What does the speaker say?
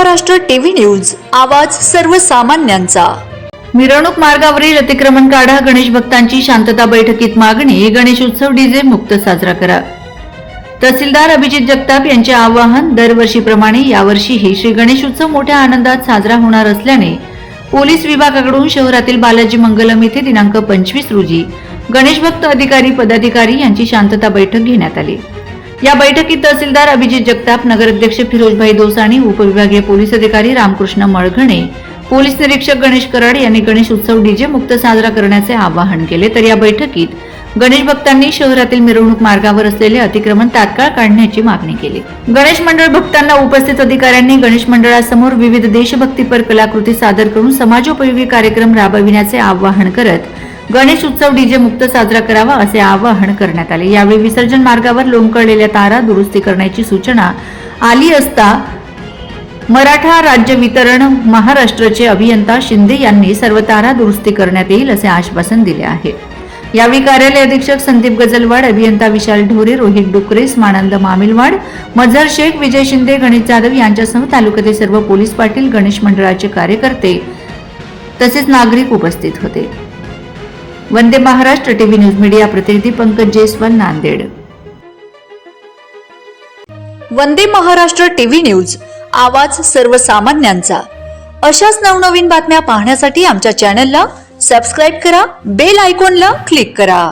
Maharashtra TV news आवाज सर्वसामान्यांचा. मिरवणूक मार्गावरील अतिक्रमण काढा गणेश भक्तांची शांतता बैठकीत मागणी गणेश उत्सव डीजे मुक्त साजरा करा. तहसीलदार अभिजित जगताप यांचे आवाहन दरवर्षीप्रमाणे यावर्षीही श्री गणेश उत्सव मोठ्या आनंदात साजरा होणार असल्याने पोलीस विभागाकडून शहरातील बालाजी मंगलम येथे दिनांक पंचवीस रोजी गणेश भक्त अधिकारी पदाधिकारी यांची शांतता बैठक घेण्यात आली. या बैठकीत तहसीलदार अभिजित जगताप नगराध्यक्ष फिरोजभाई दोसाणी उपविभागीय पोलीस अधिकारी रामकृष्ण मळघणे पोलीस निरीक्षक गणेश कराड यांनी गणेश उत्सव डीजे मुक्त साजरा करण्याचे आवाहन केले. तर या बैठकीत गणेश भक्तांनी शहरातील मिरवणूक मार्गावर असलेले अतिक्रमण तात्काळ काढण्याची मागणी केली. गणेश मंडळ भक्तांना उपस्थित अधिकाऱ्यांनी गणेश मंडळासमोर विविध देशभक्तीपर कलाकृती सादर करून समाजोपयोगी कार्यक्रम राबविण्याचे आवाहन करत गणेश उत्सव डीजे मुक्त साजरा करावा असे आवाहन करण्यात आले. यावेळी विसर्जन मार्गावर लोंबकळलेल्या तारा दुरुस्ती करण्याची सूचना आली असता मराठा राज्य वितरण महाराष्ट्राचे अभियंता शिंदे यांनी सर्व तारा दुरुस्ती करण्यात येईल असे आश्वासन दिले आहे. यावेळी कार्यालय अधीक्षक संदीप गजलवाड अभियंता विशाल ढोरे रोहित डुकरे स्मानंद मामिलवाड मझर शेख विजय शिंदे गणेश जाधव यांच्यासह तालुक्यातील सर्व पोलीस पाटील गणेश मंडळाचे कार्यकर्ते तसेच नागरिक उपस्थित होते. Vande Maharashtra TV news media प्रतिनिधी पंकज जयस्वाल नांदेड. वंदे महाराष्ट्र टीव्ही न्यूज आवाज सर्वसामान्यांचा. अशाच नवनवीन बातम्या पाहण्यासाठी आमच्या चॅनलला सबस्क्राईब करा बेल आयकॉनला क्लिक करा.